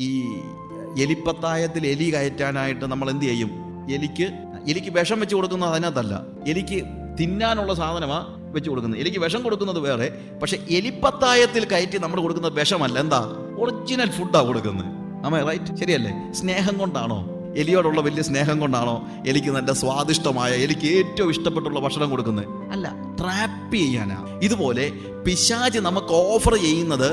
ഈ എലിപ്പത്തായത്തിൽ എലി കയറ്റാനായിട്ട് നമ്മൾ എന്ത് ചെയ്യും? എലിക്ക് എലിക്ക് വിഷം വെച്ച് കൊടുക്കുന്നത് അതിനകത്തല്ല. എലിക്ക് തിന്നാനുള്ള സാധനമാ വെച്ച് കൊടുക്കുന്നത്. എലിക്ക് വിഷം കൊടുക്കുന്നത് വേറെ. പക്ഷെ എലിപ്പത്തായത്തിൽ കയറ്റി നമ്മൾ കൊടുക്കുന്നത് വിഷമല്ല. എന്താ? ഒറിജിനൽ ഫുഡാ കൊടുക്കുന്നത്. ആമേ റൈറ്റ് ശരിയല്ലേ? സ്നേഹം കൊണ്ടാണോ? എലിയോടുള്ള വലിയ സ്നേഹം കൊണ്ടാണോ എലിക്ക് നല്ല സ്വാദിഷ്ടമായ എലിക്ക് ഏറ്റവും ഇഷ്ടപ്പെട്ടുള്ള ഭക്ഷണം കൊടുക്കുന്നത്? അല്ല ട്രാപ്പ് ചെയ്യാനാ. ഇതുപോലെ പിശാജ് നമുക്ക് ഓഫർ ചെയ്യുന്നത്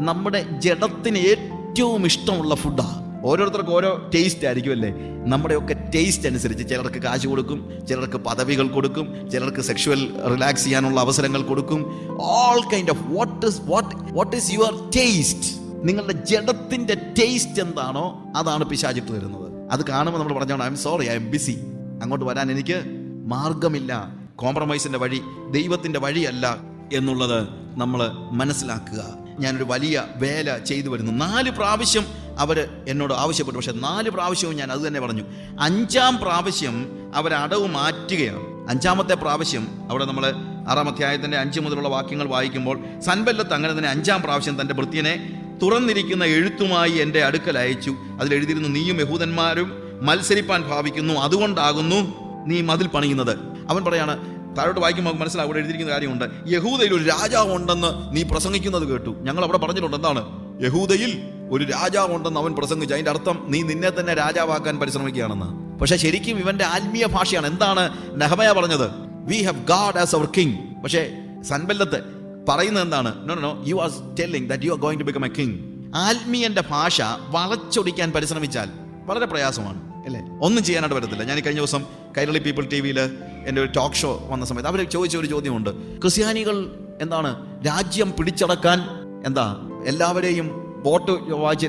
നമ്മുടെ ജഡത്തിന് ഏറ്റവും ഇഷ്ടമുള്ള ഫുഡാണ് ഓരോരുത്തർക്കും ഓരോ ടേസ്റ്റ് ആയിരിക്കും അല്ലേ? നമ്മുടെയൊക്കെ ടേസ്റ്റ് അനുസരിച്ച് ചിലർക്ക് കാശ് കൊടുക്കും ചിലർക്ക് പദവികൾ കൊടുക്കും ചിലർക്ക് സെക്ഷുവൽ റിലാക്സ് ചെയ്യാനുള്ള അവസരങ്ങൾ കൊടുക്കും. All kind of what is what what is your taste നിങ്ങളുടെ ജഡത്തിന്റെ ടേസ്റ്റ് എന്താണോ അതാണ് പിശാചിട്ട് തരുന്നത് അത് കാണുമ്പോൾ നമ്മൾ പറഞ്ഞോണ്ട് I'm sorry I'm busy അങ്ങോട്ട് വരാൻ എനിക്ക് മാർഗമില്ല. കോംപ്രമൈസിന്റെ വഴി ദൈവത്തിന്റെ വഴിയല്ല എന്നുള്ളത് നമ്മൾ മനസ്സിലാക്കുക. ഞാനൊരു വലിയ വേല ചെയ്തു വരുന്നു. നാല് പ്രാവശ്യം അവർ എന്നോട് ആവശ്യപ്പെട്ടു. പക്ഷെ നാല് പ്രാവശ്യവും ഞാൻ അത് തന്നെ പറഞ്ഞു. അഞ്ചാം പ്രാവശ്യം അവർ അടവ് മാറ്റുകയാണ്. അഞ്ചാമത്തെ പ്രാവശ്യം അവിടെ നമ്മൾ ആറാം അധ്യായത്തിന്റെ അഞ്ച് മുതലുള്ള വാക്യങ്ങൾ വായിക്കുമ്പോൾ സൻബല്ലത്ത് അങ്ങനെ തന്നെ അഞ്ചാം പ്രാവശ്യം തന്റെ വൃത്തിയനെ തുറന്നിരിക്കുന്ന എഴുത്തുമായി എന്റെ അടുക്കൽ അയച്ചു. അതിലെഴുതിയിരുന്നു നീയും യഹൂദന്മാരും മത്സരിപ്പാൻ ഭാവിക്കുന്നു. അതുകൊണ്ടാകുന്നു നീ മതിൽ പണിയുന്നത്. അവൻ പറയാണ് താഴോട്ട് വായിക്കുമ്പോൾ നമുക്ക് മനസ്സിലാവും. അവിടെ എഴുതിയിരിക്കുന്ന കാര്യമുണ്ട്. യഹൂദയിൽ ഒരു രാജാവ് ഉണ്ടെന്ന് നീ പ്രസംഗിക്കുന്നത് കേട്ടു. ഞങ്ങൾ അവിടെ പറഞ്ഞിട്ടുണ്ട് എന്താണ്? യഹൂദയിൽ ഒരു രാജാവ് ഉണ്ടെന്ന് അവൻ പ്രസംഗിച്ചു. അതിന്റെ അർത്ഥം നീ നിന്നെ തന്നെ രാജാവാക്കാൻ പരിശ്രമിക്കുകയാണെന്ന്. പക്ഷെ ശരിക്കും ഇവന്റെ ആത്മീയ ഭാഷയാണ്. എന്താണ് നെഹമയ പറഞ്ഞത്? We have God as our king പക്ഷേ സൻബല്ലത്ത് പറയുന്നത് എന്താണ്? No no you are telling that you are going to become a king ആത്മീയന്റെ ഭാഷ വളച്ചൊടിക്കാൻ പരിശ്രമിച്ചാൽ വളരെ പ്രയാസമാണ് അല്ലേ? ഒന്നും ചെയ്യാനായിട്ട് പറ്റത്തില്ല. ഞാൻ കഴിഞ്ഞ ദിവസം കൈരളി പീപ്പിൾ ടി വിയിൽ എന്റെ ഒരു ടോക്ക് ഷോ വന്ന സമയത്ത് അവർ ചോദിച്ച ഒരു ചോദ്യമുണ്ട്. ക്രിസ്ത്യാനികൾ എന്താണ് രാജ്യം പിടിച്ചടക്കാൻ എന്താ എല്ലാവരെയും വോട്ട് വായിച്ച്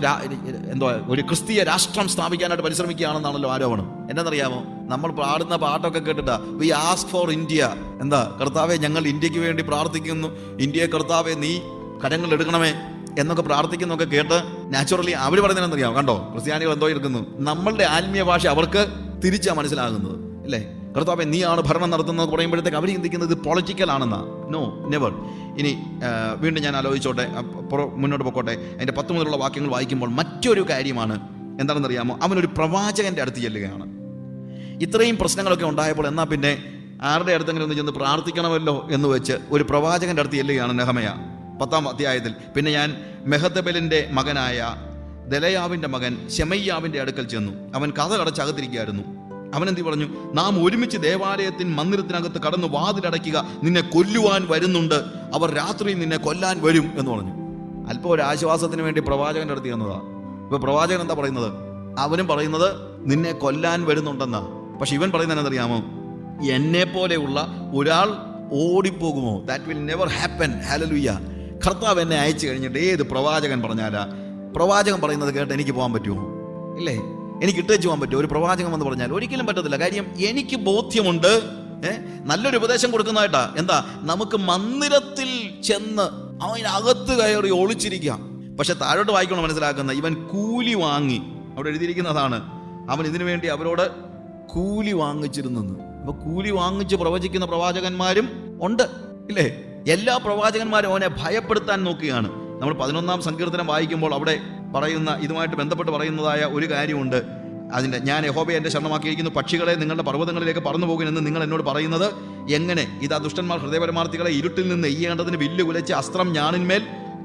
എന്തോ ഒരു ക്രിസ്തീയ രാഷ്ട്രം സ്ഥാപിക്കാനായിട്ട് പരിശ്രമിക്കുകയാണെന്നാണല്ലോ ആരോപണം. എന്നറിയാമോ നമ്മൾ പാടുന്ന പാട്ടൊക്കെ കേട്ടിട്ടാ വി ആസ്ക് ഫോർ ഇന്ത്യ എന്താ? കർത്താവെ ഞങ്ങൾ ഇന്ത്യയ്ക്ക് വേണ്ടി പ്രാർത്ഥിക്കുന്നു. ഇന്ത്യയെ കർത്താവെ നീ കരങ്ങൾ എടുക്കണമേ. എന്നൊക്കെ പ്രാർത്ഥിക്കുന്നൊക്കെ കേട്ട് നാച്ചുറലി അവർ പറയുന്നതെന്നറിയാമോ കണ്ടോ? ക്രിസ്ത്യാനികൾ എന്തോ എടുക്കുന്നു നമ്മളുടെ ആത്മീയ ഭാഷ അവർക്ക് തിരിച്ചാണ് മനസ്സിലാകുന്നത്. അല്ലേ? കർത്താവെ നീയാണ് ഭരണം നടത്തുന്നത് പറയുമ്പോഴത്തേക്ക് അവർ ചിന്തിക്കുന്നത് പൊളിറ്റിക്കൽ ആണെന്നാ. നോ നെവർ ഇനി വീണ്ടും ഞാൻ ആലോചിച്ചോട്ടെ മുന്നോട്ട് പോക്കോട്ടെ. അതിന്റെ പത്ത് മുതലുള്ള വാക്യങ്ങൾ വായിക്കുമ്പോൾ മറ്റൊരു കാര്യമാണ് എന്താണെന്നറിയാമോ? അവനൊരു പ്രവാചകന്റെ അടുത്ത് ചെല്ലുകയാണ്. ഇത്രയും പ്രശ്നങ്ങളൊക്കെ ഉണ്ടായപ്പോൾ എന്നാൽ പിന്നെ ആരുടെ അടുത്തെങ്കിലും ഒന്ന് ചെന്ന് പ്രാർത്ഥിക്കണമല്ലോ എന്ന് വെച്ച് ഒരു പ്രവാചകന്റെ അടുത്ത് ചെല്ലുകയാണ് നെഹമയ പത്താം അധ്യായത്തിൽ. പിന്നെ ഞാൻ മെഹത്തബലിന്റെ മകനായ ദലയാവിന്റെ മകൻ ഷെമയ്യാവിന്റെ അടുക്കൽ ചെന്നു. അവൻ കഥ കടച്ചകത്തിരിക്കുകയായിരുന്നു അവൻ എന്തി പറഞ്ഞു? നാം ഒരുമിച്ച് ദേവാലയത്തിൻ മന്ദിരത്തിനകത്ത് കടന്ന് വാതിലടയ്ക്കുക. നിന്നെ കൊല്ലുവാൻ വരുന്നുണ്ട്. അവർ രാത്രി നിന്നെ കൊല്ലാൻ വരും. എന്ന് പറഞ്ഞു. അല്പം ഒരു ആശ്വാസത്തിന് വേണ്ടി പ്രവാചകന്റെ അടുത്ത് ചെന്നതാ. ഇപ്പൊ പ്രവാചകൻ എന്താ പറയുന്നത്? അവനും പറയുന്നത് നിന്നെ കൊല്ലാൻ വരുന്നുണ്ടെന്നാ. പക്ഷെ ഇവൻ പറയുന്നത് എന്നറിയാമോ എന്നെ പോലെയുള്ള ഒരാൾ ഓടിപ്പോകുമോ? That will never happen hallelujah കർത്താവ് എന്നെ അയച്ചു കഴിഞ്ഞിട്ട് ഏത് പ്രവാചകൻ പറഞ്ഞാലാ? പ്രവാചകൻ പറയുന്നത് കേട്ട് എനിക്ക് പോകാൻ പറ്റുമോ? ഇല്ലേ? എനിക്ക് ഇട്ടേച്ച് പോകാൻ പറ്റും ഒരു പ്രവാചകം എന്ന് പറഞ്ഞാൽ ഒരിക്കലും പറ്റത്തില്ല. കാര്യം എനിക്ക് ബോധ്യമുണ്ട്. ഏഹ് നല്ലൊരു ഉപദേശം കൊടുക്കുന്നതായിട്ടാ. എന്താ? നമുക്ക് മന്ദിരത്തിൽ ചെന്ന് അവനകത്ത് കയറി ഒളിച്ചിരിക്കാം. പക്ഷെ താഴോട്ട് വായിക്കണം മനസ്സിലാക്കുന്ന ഇവൻ കൂലി വാങ്ങി. അവിടെ എഴുതിയിരിക്കുന്നതാണ്. അവൻ ഇതിനു വേണ്ടി അവരോട് കൂലി വാങ്ങിച്ചിരുന്നെന്ന്. അപ്പൊ കൂലി വാങ്ങിച്ച് പ്രവചിക്കുന്ന പ്രവാചകന്മാരും ഉണ്ട്. ഇല്ലേ? എല്ലാ പ്രവാചകന്മാരും അവനെ ഭയപ്പെടുത്താൻ നോക്കുകയാണ്. നമ്മൾ പതിനൊന്നാം സങ്കീർത്തനം വായിക്കുമ്പോൾ അവിടെ പറയുന്ന ഇതുമായിട്ട് ബന്ധപ്പെട്ട് പറയുന്നതായ ഒരു കാര്യമുണ്ട്. അതിന്റെ ഞാൻ യഹോബയെ എന്റെ ശരണമാക്കിയിരിക്കുന്നു. പക്ഷികളെ നിങ്ങളുടെ പർവതങ്ങളിലേക്ക് പറന്നു പോകുമെന്ന് നിങ്ങൾ എന്നോട് പറയുന്നത് എങ്ങനെ? ഇതാ ദുഷ്ടന്മാർ ഹൃദയപരമാർത്ഥികളെ ഇരുട്ടിൽ നിന്ന് എയ്യേണ്ടതിന് വില്ല് കുലച്ച് അസ്ത്രം ഞാനിന്മേൽ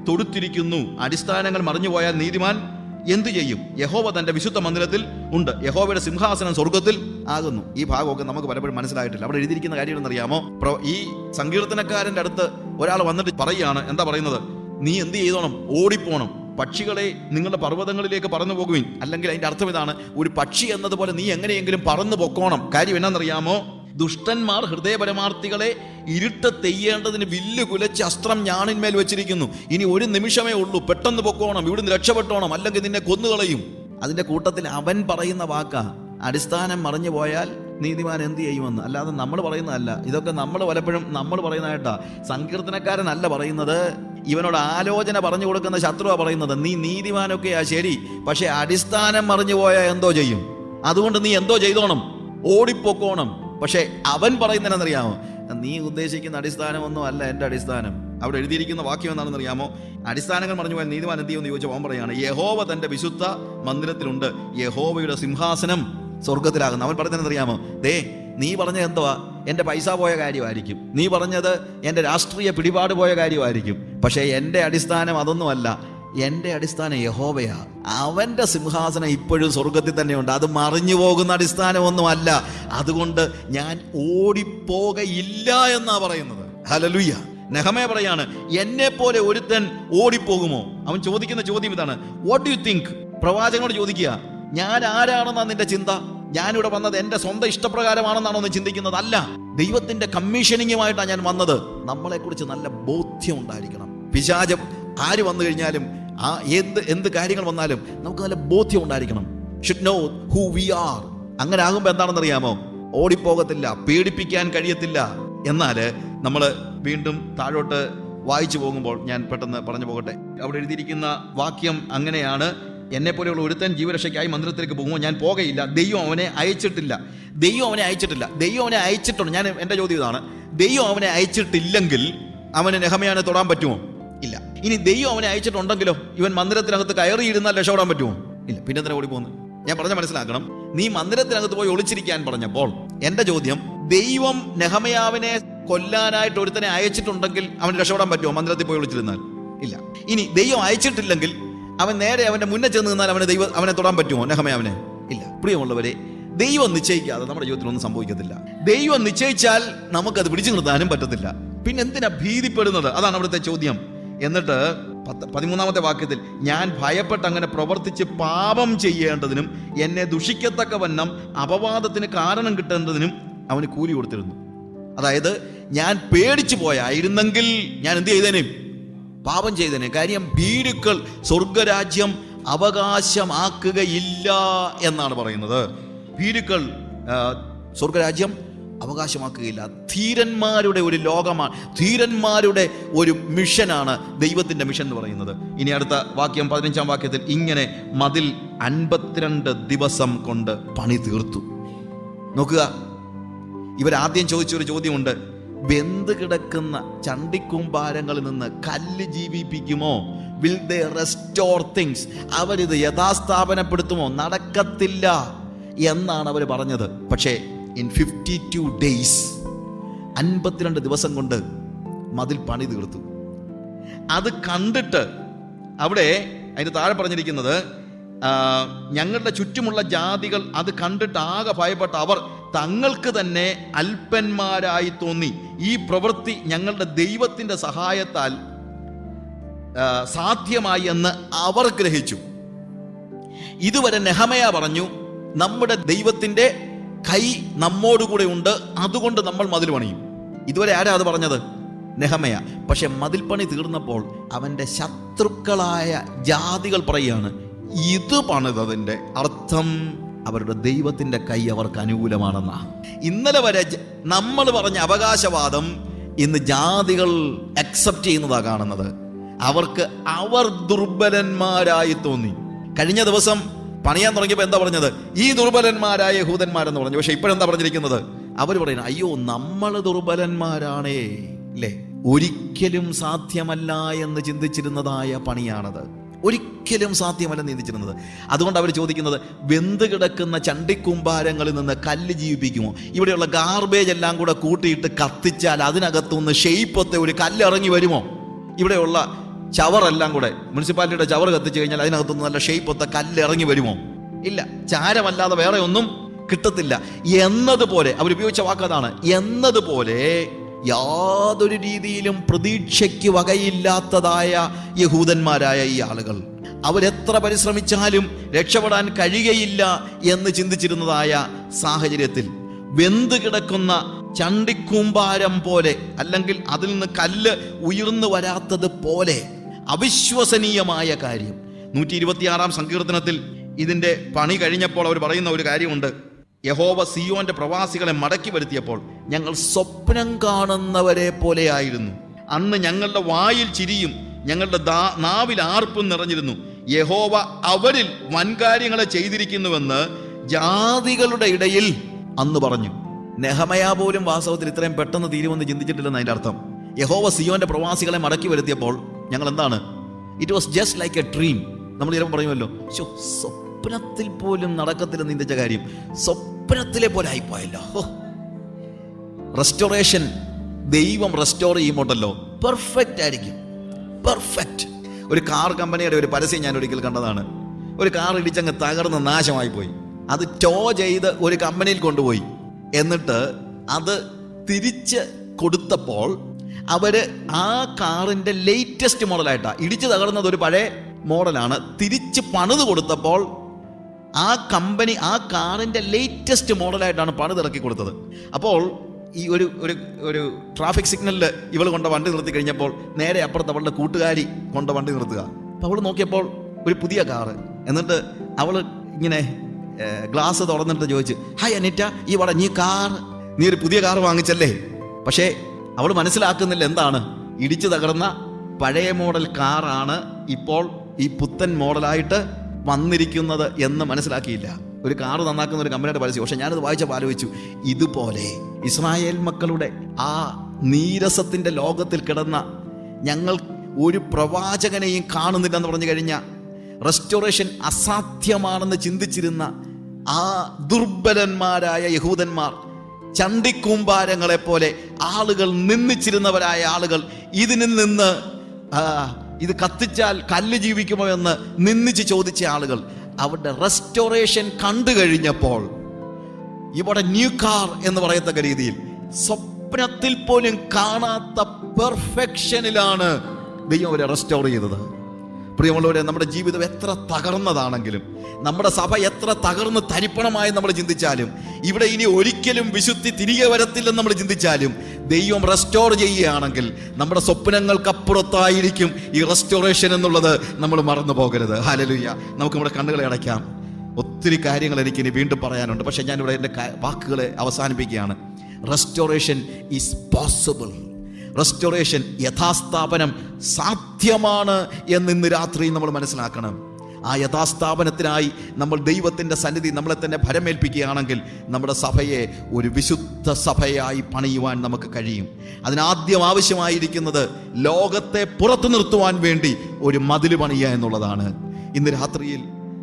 തൊടുത്തിരിക്കുന്നു. അടിസ്ഥാനങ്ങൾ മറിഞ്ഞുപോയാൽ നീതിമാൻ എന്തു ചെയ്യും? യഹോവ തന്റെ വിശുദ്ധ മന്ദിരത്തിൽ ഉണ്ട്. യഹോവയുടെ സിംഹാസനം സ്വർഗത്തിൽ ആകുന്നു. ഈ ഭാഗമൊക്കെ നമുക്ക് പലപ്പോഴും മനസ്സിലായിട്ടില്ല. അവിടെ എഴുതിയിരിക്കുന്ന കാര്യം എന്നറിയാമോ ഈ സങ്കീർത്തനക്കാരന്റെ അടുത്ത് ഒരാൾ വന്നിട്ട് പറയുകയാണ്. എന്താ പറയുന്നത്? നീ എന്ത് ചെയ്തോണം? ഓടിപ്പോണം. പക്ഷികളെ നിങ്ങളുടെ പർവതങ്ങളിലേക്ക് പറന്നു പോകുവിൻ. അല്ലെങ്കിൽ അതിന്റെ അർത്ഥം ഇതാണ് ഒരു പക്ഷി എന്നതുപോലെ നീ എങ്ങനെയെങ്കിലും പറന്നു പൊക്കോണം. കാര്യം എന്നാണെന്നറിയാമോ? ദുഷ്ടന്മാർ ഹൃദയപരമാർത്ഥികളെ ഇരുട്ട തെയ്യേണ്ടതിന് വില്ല് കുലച്ച് അസ്ത്രം ഞാണിന്മേൽ വെച്ചിരിക്കുന്നു. ഇനി ഒരു നിമിഷമേ ഉള്ളൂ പെട്ടെന്ന് പൊക്കോണം ഇവിടുന്ന് രക്ഷപ്പെട്ടോണം അല്ലെങ്കിൽ നിന്നെ കൊന്നുകളയും. അതിന്റെ കൂട്ടത്തിൽ അവൻ പറയുന്ന വാക്ക അടിസ്ഥാനം മറിഞ്ഞു പോയാൽ നീതിമാൻ എന്ത് ചെയ്യുമെന്ന്. അല്ലാതെ നമ്മൾ പറയുന്നതല്ല. ഇതൊക്കെ നമ്മൾ പലപ്പോഴും നമ്മൾ പറയുന്നതായിട്ടാ. സങ്കീർത്തനക്കാരനല്ല പറയുന്നത്. ഇവനോട് ആലോചന പറഞ്ഞു കൊടുക്കുന്ന ശത്രുവാ പറയുന്നത്. നീ നീതിമാനൊക്കെയാ ശരി പക്ഷെ അടിസ്ഥാനം മറിഞ്ഞു പോയാൽ എന്തോ ചെയ്യും. അതുകൊണ്ട് നീ എന്തോ ചെയ്തോണം ഓടിപ്പോക്കോണം. പക്ഷെ അവൻ പറയുന്നതെന്നറിയാമോ? നീ ഉദ്ദേശിക്കുന്ന അടിസ്ഥാനമൊന്നും അല്ല എന്റെ അടിസ്ഥാനം. അവിടെ എഴുതിയിരിക്കുന്ന വാക്യം എന്താണെന്ന് അറിയാമോ അടിസ്ഥാനങ്ങൾ പറഞ്ഞു പോയാൽ നീതിമാൻ എന്ത് ചെയ്യുമെന്ന് ചോദിച്ച അവൻ പറയാണ് യഹോവ തന്റെ വിശുദ്ധ മന്ദിരത്തിലുണ്ട്. യഹോവയുടെ സിംഹാസനം സ്വർഗത്തിലാകുന്നു അവൻ പറഞ്ഞതെന്ന് അറിയാമോ ദേ നീ പറഞ്ഞ എന്തുവാ? എന്റെ പൈസ പോയ കാര്യമായിരിക്കും. നീ പറഞ്ഞത് എന്റെ രാഷ്ട്രീയ പിടിപാട് പോയ കാര്യമായിരിക്കും. പക്ഷേ എന്റെ അടിസ്ഥാനം അതൊന്നുമല്ല. എന്റെ അടിസ്ഥാനം യഹോവയാ. അവന്റെ സിംഹാസനം ഇപ്പോഴും സ്വർഗത്തിൽ തന്നെയുണ്ട്. അത് മറിഞ്ഞു പോകുന്ന അടിസ്ഥാനമൊന്നുമല്ല. അതുകൊണ്ട് ഞാൻ ഓടിപ്പോകയില്ല എന്നാ പറയുന്നത്. ഹലലുയ്യ നെഹമേ പറയാണ് എന്നെ പോലെ ഒരുത്തൻ ഓടിപ്പോകുമോ? അവൻ ചോദിക്കുന്ന ചോദ്യം ഇതാണ് വാട്ട് യു തിങ്ക് പ്രവാചകനോട് ചോദിക്കുക ഞാൻ ആരാണെന്നാ നിന്റെ ചിന്ത? ഞാനിവിടെ വന്നത് എന്റെ സ്വന്തം ഇഷ്ടപ്രകാരമാണെന്നാണോ ഒന്ന് ചിന്തിക്കുന്നത്. അല്ല ദൈവത്തിന്റെ കമ്മീഷനിങ്ങുമായിട്ടാണ് ഞാൻ വന്നത്. നമ്മളെ കുറിച്ച് നല്ല ബോധ്യം ഉണ്ടായിരിക്കണം. പിശാചം ആര് വന്നു കഴിഞ്ഞാലും ആ എന്ത് എന്ത് കാര്യങ്ങൾ വന്നാലും നമുക്ക് നല്ല ബോധ്യം ഉണ്ടായിരിക്കണം. Should know who we are അങ്ങനെ ആകുമ്പോൾ എന്താണെന്നറിയാമോ? ഓടിപ്പോകത്തില്ല പേടിപ്പിക്കാൻ കഴിയത്തില്ല. എന്നാൽ നമ്മൾ വീണ്ടും താഴോട്ട് വായിച്ചു പോകുമ്പോൾ ഞാൻ പെട്ടെന്ന് പറഞ്ഞു പോകട്ടെ. അവിടെ എഴുതിയിരിക്കുന്ന വാക്യം അങ്ങനെയാണ്. എന്നെ പോലെയുള്ള ഒരുത്തൻ ജീവരക്ഷയ്ക്കായി മന്ദിരത്തിലേക്ക് പോകുമോ? ഞാൻ പോകയില്ല. ദൈവം അവനെ അയച്ചിട്ടില്ല. ദൈവം അവനെ അയച്ചിട്ടില്ല. ദൈവം അവനെ അയച്ചിട്ടുണ്ട്. ഞാൻ എന്റെ ചോദ്യം ഇതാണ്. ദൈവം അവനെ അയച്ചിട്ടില്ലെങ്കിൽ അവന് നെഹമയാനെ തൊടാൻ പറ്റുമോ? ഇല്ല. ഇനി ദൈവം അവനെ അയച്ചിട്ടുണ്ടെങ്കിലോ ഇവൻ മന്ദിരത്തിനകത്ത് കയറിയിരുന്നാൽ രക്ഷപ്പെടാൻ പറ്റുമോ? ഇല്ല. പിന്നെ എന്തിനാ ഓടി പോകുന്നത് ഞാൻ പറഞ്ഞ മനസ്സിലാക്കണം. നീ മന്ദിരത്തിനകത്ത് പോയി ഒളിച്ചിരിക്കാൻ പറഞ്ഞപ്പോൾ എന്റെ ചോദ്യം ദൈവം നെഹമയാവിനെ കൊല്ലാനായിട്ട് ഒരുത്തനെ അയച്ചിട്ടുണ്ടെങ്കിൽ അവന് രക്ഷപ്പെടാൻ പറ്റുമോ മന്ദിരത്തിൽ പോയി ഒളിച്ചിരുന്നാൽ? ഇല്ല. ഇനി ദൈവം അയച്ചിട്ടില്ലെങ്കിൽ അവൻ നേരെ അവന്റെ മുന്നേ ചെന്ന് നിന്നാൽ അവനെ ദൈവം അവനെ തൊടാൻ പറ്റുമോ? നെഹമയാവിനെ ഇല്ല. പ്രിയമുള്ളവരെ ദൈവം നിശ്ചയിക്കാതെ നമ്മുടെ ജീവിതത്തിൽ ഒന്നും സംഭവിക്കത്തില്ല. ദൈവം നിശ്ചയിച്ചാൽ നമുക്കത് പിടിച്ചു നിർത്താനും പറ്റത്തില്ല. പിന്നെ എന്തിനാ ഭീതിപ്പെടുന്നത്? അതാണ് അവിടുത്തെ ചോദ്യം. എന്നിട്ട് പത്ത് പതിമൂന്നാമത്തെ വാക്യത്തിൽ ഞാൻ ഭയപ്പെട്ട് അങ്ങനെ പ്രവർത്തിച്ച് പാപം ചെയ്യേണ്ടതിനും എന്നെ ദുഷിക്കത്തക്ക വണ്ണം അപവാദത്തിന് കാരണം കിട്ടേണ്ടതിനും അവന് കൂലി കൊടുത്തിരുന്നു. അതായത് ഞാൻ പേടിച്ചു പോയായിരുന്നെങ്കിൽ ഞാൻ എന്ത് ചെയ്തേനെ? പാപം ചെയ്തതിന് കാര്യം ഭീരുക്കൾ സ്വർഗരാജ്യം അവകാശമാക്കുകയില്ല എന്നാണ് പറയുന്നത്. ഭീരുക്കൾ സ്വർഗരാജ്യം അവകാശമാക്കുകയില്ല. ധീരന്മാരുടെ ഒരു ലോകമാണ് ധീരന്മാരുടെ ഒരു മിഷനാണ് ദൈവത്തിന്റെ മിഷൻ എന്ന് പറയുന്നത്. ഇനി അടുത്ത വാക്യം പതിനഞ്ചാം വാക്യത്തിൽ ഇങ്ങനെ മതിൽ അൻപത്തിരണ്ട് ദിവസം കൊണ്ട് പണി തീർത്തു. നോക്കുക ഇവരാദ്യം ചോദിച്ചൊരു ചോദ്യമുണ്ട്. വെന്ത് കിടക്കുന്ന ചണ്ടിക്കൂമ്പാരങ്ങളിൽ നിന്ന് കല്ല് ജീവിപ്പിക്കുമോ? വിൽ ദേ റെസ്റ്റോർ തിങ്സ് അവരിത് യഥാസ്ഥാപനപ്പെടുത്തുമോ? നടക്കത്തില്ല എന്നാണ് അവർ പറഞ്ഞത്. പക്ഷേ ഇൻ ഫിഫ്റ്റി ടു ഡേയ്സ് അൻപത്തിരണ്ട് ദിവസം കൊണ്ട് മതിൽ പണി തീർത്തു. അത് കണ്ടിട്ട് അവിടെ അതിന് താഴെ പറഞ്ഞിരിക്കുന്നത് ഞങ്ങളുടെ ചുറ്റുമുള്ള ജാതികൾ അത് കണ്ടിട്ട് ആകെ ഭയപ്പെട്ട അവർ തങ്ങൾക്ക് തന്നെ അല്പന്മാരായി തോന്നി. ഈ പ്രവൃത്തി ഞങ്ങളുടെ ദൈവത്തിന്റെ സഹായത്താൽ സാധ്യമായി എന്ന് അവർ ഗ്രഹിച്ചു. ഇതുവരെ നെഹമയ പറഞ്ഞു നമ്മുടെ ദൈവത്തിന്റെ കൈ നമ്മോടുകൂടെ ഉണ്ട് അതുകൊണ്ട് നമ്മൾ മതിൽ പണിയും. ഇതുവരെ ആരാ അത് പറഞ്ഞത്? നെഹമയ. പക്ഷെ മതിൽ പണി തീർന്നപ്പോൾ അവന്റെ ശത്രുക്കളായ ജാതികൾ പറയുകയാണ് ഇത് പണിതതിന്റെ അർത്ഥം അവരുടെ ദൈവത്തിന്റെ കൈ അവർക്ക് അനുകൂലമാണെന്നാ. ഇന്നലെ വരെ നമ്മൾ പറഞ്ഞ അവകാശവാദം ഇന്ന് ജാതികൾ അക്സെപ്റ്റ് ചെയ്യുന്നതാ കാണുന്നത്. അവർക്ക് അവർ ദുർബലന്മാരായി തോന്നി. കഴിഞ്ഞ ദിവസം പണിയാൻ തുടങ്ങിയപ്പോൾ എന്താ പറഞ്ഞത്? ഈ ദുർബലന്മാരായ യഹൂദന്മാരെന്ന് പറഞ്ഞു. പക്ഷെ ഇപ്പോഴെന്താ പറഞ്ഞിരിക്കുന്നത്? അവർ പറയുന്നത് അയ്യോ നമ്മൾ ദുർബലന്മാരാണേ. അല്ലേ ഒരിക്കലും സാധ്യമല്ല എന്ന് ചിന്തിച്ചിരുന്നതായ പണിയാണത്. ഒരിക്കലും സാധ്യമല്ല നീന്തിച്ചിരുന്നത് അതുകൊണ്ട് അവർ ചോദിക്കുന്നത് വെന്ത് കിടക്കുന്ന ചണ്ടിക്കുമ്പാരങ്ങളിൽ നിന്ന് കല്ല് ജീവിപ്പിക്കുമോ? ഇവിടെയുള്ള ഗാർബേജ് എല്ലാം കൂടെ കൂട്ടിയിട്ട് കത്തിച്ചാൽ അതിനകത്തുനിന്ന് ഷെയ്പ്പത്തെ ഒരു കല്ല് ഇറങ്ങി വരുമോ? ഇവിടെയുള്ള ചവറെല്ലാം കൂടെ മുനിസിപ്പാലിറ്റിയുടെ ചവർ കത്തിച്ചു കഴിഞ്ഞാൽ അതിനകത്തുനിന്ന് നല്ല ഷെയ്പ്പത്തെ കല്ല് ഇറങ്ങി വരുമോ? ഇല്ല. ചാരമല്ലാതെ വേറെ ഒന്നും കിട്ടത്തില്ല. എന്നതുപോലെ അവരുപയോഗിച്ച വാക്കതാണ് എന്നതുപോലെ യാതൊരു രീതിയിലും പ്രതീക്ഷയ്ക്ക് വകയില്ലാത്തതായ യഹൂദന്മാരായ ഈ ആളുകൾ. അവരെത്ര പരിശ്രമിച്ചാലും രക്ഷപ്പെടാൻ കഴിയുകയില്ല എന്ന് ചിന്തിച്ചിരുന്നതായ സാഹചര്യത്തിൽ വെന്ത് കിടക്കുന്ന ചണ്ടിക്കൂമ്പാരം പോലെ അല്ലെങ്കിൽ അതിൽ നിന്ന് കല്ല് ഉയർന്നു വരാത്തത് പോലെ അവിശ്വസനീയമായ കാര്യം. നൂറ്റി ഇരുപത്തിയാറാം സങ്കീർത്തനത്തിൽ ഇതിന്റെ പണി കഴിഞ്ഞപ്പോൾ അവർ പറയുന്ന ഒരു കാര്യമുണ്ട്. യഹോവ സിയോന്റെ പ്രവാസികളെ മടക്കി വരുത്തിയപ്പോൾ ഞങ്ങൾ സ്വപ്നം കാണുന്നവരെ പോലെയായിരുന്നു അന്ന് ഞങ്ങളുടെ വായിൽ ചിരിയും ഞങ്ങളുടെ നാവിൽ ആർപ്പും നിറഞ്ഞിരുന്നു. യഹോവ അവരിൽ വൻകാര്യങ്ങളെ ചെയ്തിരിക്കുന്നുവെന്ന് ജാതികളുടെ ഇടയിൽ അന്ന് പറഞ്ഞു. നെഹമയ പോലും വാസ്തവത്തിൽ ഇത്രയും പെട്ടെന്ന് തീരുമെന്ന് ചിന്തിച്ചിട്ടില്ലെന്ന് അതിന്റെ അർത്ഥം. യഹോവ സിയോന്റെ പ്രവാസികളെ മടക്കി വരുത്തിയപ്പോൾ ഞങ്ങൾ എന്താണ്? It was just like a dream നമ്മൾ ചിലപ്പോൾ പറയുമല്ലോ "ശ്ശോ, സ്വപ്നത്തിൽ പോലും നടക്കത്തില്ല നിന്ദിച്ച കാര്യം. സ്വപ്നത്തിലെ പോലെ ആയിപ്പോയല്ലോ. റെസ്റ്റോറേഷൻ ദൈവം റെസ്റ്റോർ ചെയ്യുമ്പോട്ടല്ലോ പെർഫെക്റ്റ് ആയിരിക്കും. പെർഫെക്റ്റ് ഒരു കാർ കമ്പനിയുടെ ഒരു പരസ്യം ഞാൻ ഒരിക്കൽ കണ്ടതാണ്. ഒരു കാർ ഇടിച്ചങ്ങ് തകർന്ന് നാശമായി പോയി അത് ടോ ചെയ്ത് ഒരു കമ്പനിയിൽ കൊണ്ടുപോയി. എന്നിട്ട് അത് തിരിച്ച് കൊടുത്തപ്പോൾ അവർ ആ കാറിന്റെ ലേറ്റസ്റ്റ് മോഡലായിട്ടാണ് ഇടിച്ചു തകർന്നത് ഒരു പഴയ മോഡലാണ് തിരിച്ച് പണിത് കൊടുത്തപ്പോൾ ആ കമ്പനി ആ കാറിന്റെ ലേറ്റസ്റ്റ് മോഡലായിട്ടാണ് പണിതിറക്കി കൊടുത്തത്. അപ്പോൾ ഈ ഒരു ഒരു ഒരു ട്രാഫിക് സിഗ്നലിൽ ഇവൾ കൊണ്ട വണ്ടി നിർത്തി കഴിഞ്ഞപ്പോൾ നേരെ അപ്പുറത്ത് അവളുടെ കൂട്ടുകാരി കൊണ്ട വണ്ടി നിർത്തുക. അപ്പോൾ അവൾ നോക്കിയപ്പോൾ ഒരു പുതിയ കാറ് എന്നിട്ട് അവൾ ഇങ്ങനെ ഗ്ലാസ് തുറന്നിട്ട് ചോദിച്ചു ഹായ് അനിറ്റ ഈ വട നീ കാർ നീ ഒരു പുതിയ കാർ വാങ്ങിച്ചല്ലേ? പക്ഷേ അവൾ മനസ്സിലാക്കുന്നില്ല എന്താണ്. ഇടിച്ചു തകർന്ന പഴയ മോഡൽ കാറാണ് ഇപ്പോൾ ഈ പുത്തൻ മോഡലായിട്ട് വന്നിരിക്കുന്നത് എന്ന് മനസ്സിലാക്കിയില്ല. ഒരു കാർ നന്നാക്കുന്ന ഒരു കമ്പനിയുടെ പരസ്യം പക്ഷെ ഞാനത് വായിച്ചപ്പോൾ ആലോചിച്ചു ഇതുപോലെ ഇസ്രായേൽ മക്കളുടെ ആ നീരസത്തിന്റെ ലോകത്തിൽ കിടന്ന ഞങ്ങൾ ഒരു പ്രവാചകനെയും കാണുന്നില്ല എന്ന് പറഞ്ഞു കഴിഞ്ഞാൽ റെസ്റ്റോറേഷൻ അസാധ്യമാണെന്ന് ചിന്തിച്ചിരുന്ന ആ ദുർബലന്മാരായ യഹൂദന്മാർ ചണ്ടിക്കൂമ്പാരങ്ങളെപ്പോലെ ആളുകൾ നിന്നിച്ചിരുന്നവരായ ആളുകൾ ഇതിനിൽ നിന്ന് ഇത് കത്തിച്ചാൽ കല്ല് ജീവിക്കുമോ എന്ന് നിന്നിച്ച് ചോദിച്ച ആളുകൾ അവരുടെ റെസ്റ്റോറേഷൻ കണ്ടു കഴിഞ്ഞപ്പോൾ ഇവിടെ ന്യൂ കാർ എന്ന് പറയത്തക്ക രീതിയിൽ സ്വപ്നത്തിൽ പോലും കാണാത്ത പെർഫെക്ഷനിലാണ് ദൈവം അവരെ റെസ്റ്റോർ ചെയ്തത്. പ്രിയമുള്ളവരെ നമ്മുടെ ജീവിതം എത്ര തകർന്നതാണെങ്കിലും നമ്മുടെ സഭ എത്ര തകർന്ന് തരിപ്പണമായി നമ്മൾ ചിന്തിച്ചാലും ഇവിടെ ഇനി ഒരിക്കലും വിശുദ്ധി തിരികെ വരത്തില്ലെന്ന് നമ്മൾ ചിന്തിച്ചാലും ദൈവം റെസ്റ്റോർ ചെയ്യുകയാണെങ്കിൽ നമ്മുടെ സ്വപ്നങ്ങൾക്കപ്പുറത്തായിരിക്കും ഈ റെസ്റ്റോറേഷൻ എന്നുള്ളത് നമ്മൾ മറന്നു പോകരുത്. ഹാലലുയ്യ നമുക്ക് നമ്മുടെ കണ്ണുകളെ അടയ്ക്കാം. ഒത്തിരി കാര്യങ്ങൾ എനിക്ക് ഇനി വീണ്ടും പറയാനുണ്ട്. പക്ഷേ ഞാനിവിടെ എന്റെ വാക്കുകളെ അവസാനിപ്പിക്കുകയാണ്. റെസ്റ്റോറേഷൻ ഈസ് പോസിബിൾ റെസ്റ്റോറേഷൻ യഥാസ്ഥാപനം സാധ്യമാണ് എന്ന് ഇന്ന് രാത്രി നമ്മൾ മനസ്സിലാക്കണം. ആ യഥാസ്ഥാപനത്തിനായി നമ്മൾ ദൈവത്തിന്റെ സന്നിധി നമ്മളെ തന്നെ ഭരമേൽപ്പിക്കുകയാണെങ്കിൽ നമ്മുടെ സഭയെ ഒരു വിശുദ്ധ സഭയായി പണിയുവാൻ നമുക്ക് കഴിയും. അതിനാദ്യം ആവശ്യമായിരിക്കുന്നത് ലോകത്തെ പുറത്തു നിർത്തുവാൻ വേണ്ടി ഒരു മതിൽ പണിയുക എന്നുള്ളതാണ്. ഇന്ന് രാത്രിയിൽ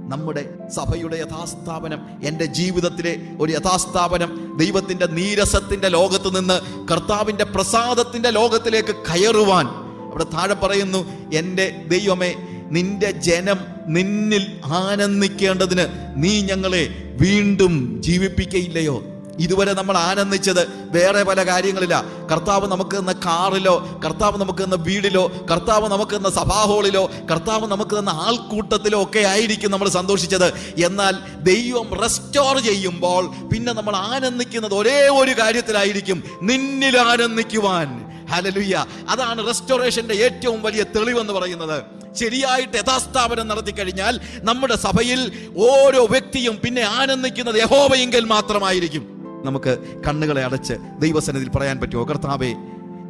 നമ്മുടെ സഭയുടെ യഥാസ്ഥാപനം എന്റെ ജീവിതത്തിലെ ഒരു യഥാസ്ഥാപനം ദൈവത്തിന്റെ നീരസത്തിന്റെ ലോകത്ത് നിന്ന് കർത്താവിന്റെ പ്രസാദത്തിന്റെ ലോകത്തിലേക്ക് കയറുവാൻ. അവിടെ താഴെ പറയുന്നു എന്റെ ദൈവമേ നിന്റെ ജനം നിന്നിൽ ആനന്ദിക്കേണ്ടതിന് നീ ഞങ്ങളെ വീണ്ടും ജീവിപ്പിക്കയില്ലയോ? ഇതുവരെ നമ്മൾ ആനന്ദിച്ചത് വേറെ പല കാര്യങ്ങളില്ല കർത്താവ് നമുക്ക് തന്ന കാറിലോ കർത്താവ് നമുക്ക് തന്ന വീടിലോ കർത്താവ് നമുക്ക് തന്ന സഭാ ഹോളിലോ കർത്താവ് നമുക്ക് തന്ന ആൾക്കൂട്ടത്തിലോ ഒക്കെ ആയിരിക്കും നമ്മൾ സന്തോഷിച്ചത്. എന്നാൽ ദൈവം റെസ്റ്റോർ ചെയ്യുമ്പോൾ പിന്നെ നമ്മൾ ആനന്ദിക്കുന്നത് ഒരേ ഒരു കാര്യത്തിലായിരിക്കും. നിന്നിൽ ആനന്ദിക്കുവാൻ. ഹലലുയ്യ അതാണ് റെസ്റ്റോറേഷന്റെ ഏറ്റവും വലിയ തെളിവെന്ന് പറയുന്നത്. ശരിയായിട്ട് യഥാസ്ഥാപനം നടത്തി കഴിഞ്ഞാൽ നമ്മുടെ സഭയിൽ ഓരോ വ്യക്തിയും പിന്നെ ആനന്ദിക്കുന്നത് യഹോവയെങ്കിൽ മാത്രമായിരിക്കും. നമുക്ക് കണ്ണുകളെ അടച്ച് ദൈവസന്നിധിയിൽ പറയാൻ പറ്റുമോ? കർത്താവേ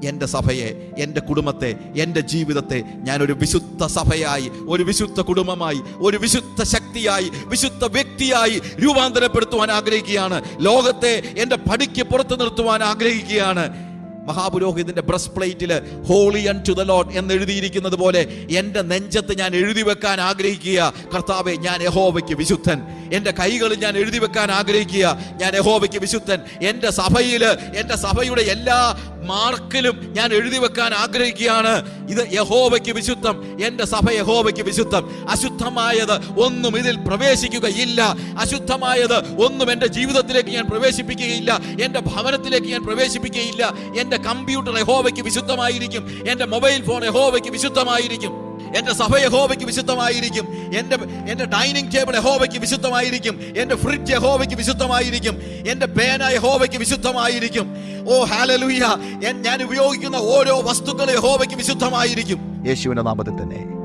എന്റെ സഭയെ എന്റെ കുടുംബത്തെ എന്റെ ജീവിതത്തെ ഞാനൊരു വിശുദ്ധ സഭയായി ഒരു വിശുദ്ധ കുടുംബമായി ഒരു വിശുദ്ധ ശക്തിയായി വിശുദ്ധ വ്യക്തിയായി രൂപാന്തരപ്പെടുത്തുവാൻ ആഗ്രഹിക്കുകയാണ്. ലോകത്തെ എന്റെ പടിക്ക് പുറത്തു നിർത്തുവാൻ ആഗ്രഹിക്കുകയാണ്. മഹാപുരോഹിതന്റെ ബ്രസ്റ്റ് പ്ലേറ്റിൽ holy unto the load എന്ന് എഴുതിയിരിക്കുന്നത് പോലെ എന്റെ നെഞ്ചത്ത് ഞാൻ എഴുതി വെക്കാൻ ആഗ്രഹിക്കുക. കർത്താവെ ഞാൻ യഹോവയ്ക്ക് വിശുദ്ധൻ. എന്റെ കൈകളിൽ ഞാൻ എഴുതി വെക്കാൻ ആഗ്രഹിക്കുക. ഞാൻ യഹോവയ്ക്ക് വിശുദ്ധൻ. എന്റെ സഭയിൽ എന്റെ സഭയുടെ എല്ലാ മാർക്കിലും ഞാൻ എഴുതി വെക്കാൻ ആഗ്രഹിക്കുകയാണ്. ഇത് യഹോവയ്ക്ക് വിശുദ്ധം. എന്റെ സഭ യഹോവയ്ക്ക് വിശുദ്ധം. അശുദ്ധമായത് ഒന്നും ഇതിൽ പ്രവേശിക്കുകയില്ല. അശുദ്ധമായത് ഒന്നും എന്റെ ജീവിതത്തിലേക്ക് ഞാൻ പ്രവേശിപ്പിക്കുകയില്ല. എന്റെ ഭവനത്തിലേക്ക് ഞാൻ പ്രവേശിപ്പിക്കുകയില്ല. എന്റെ കമ്പ്യൂട്ടർ യഹോവയ്ക്ക് വിശുദ്ധമായിരിക്കും. എന്റെ മൊബൈൽ ഫോൺ യഹോവയ്ക്ക് വിശുദ്ധമായിരിക്കും. എന്റെ സഭ യഹോവയ്ക്ക് വിശുദ്ധമായിരിക്കും. എന്റെ എന്റെ ഡൈനിങ് ടേബിൾ യഹോവയ്ക്ക് വിശുദ്ധമായിരിക്കും. എന്റെ ഫ്രിഡ്ജ് യഹോവയ്ക്ക് വിശുദ്ധമായിരിക്കും. എന്റെ പേന യഹോവയ്ക്ക് വിശുദ്ധമായിരിക്കും. ഓ ഹാലലുയ്യ ഞാൻ ഉപയോഗിക്കുന്ന ഓരോ വസ്തുക്കളും യഹോവയ്ക്ക് വിശുദ്ധമായിരിക്കും. യേശുവിന്റെ നാമത്തിൽ തന്നെ.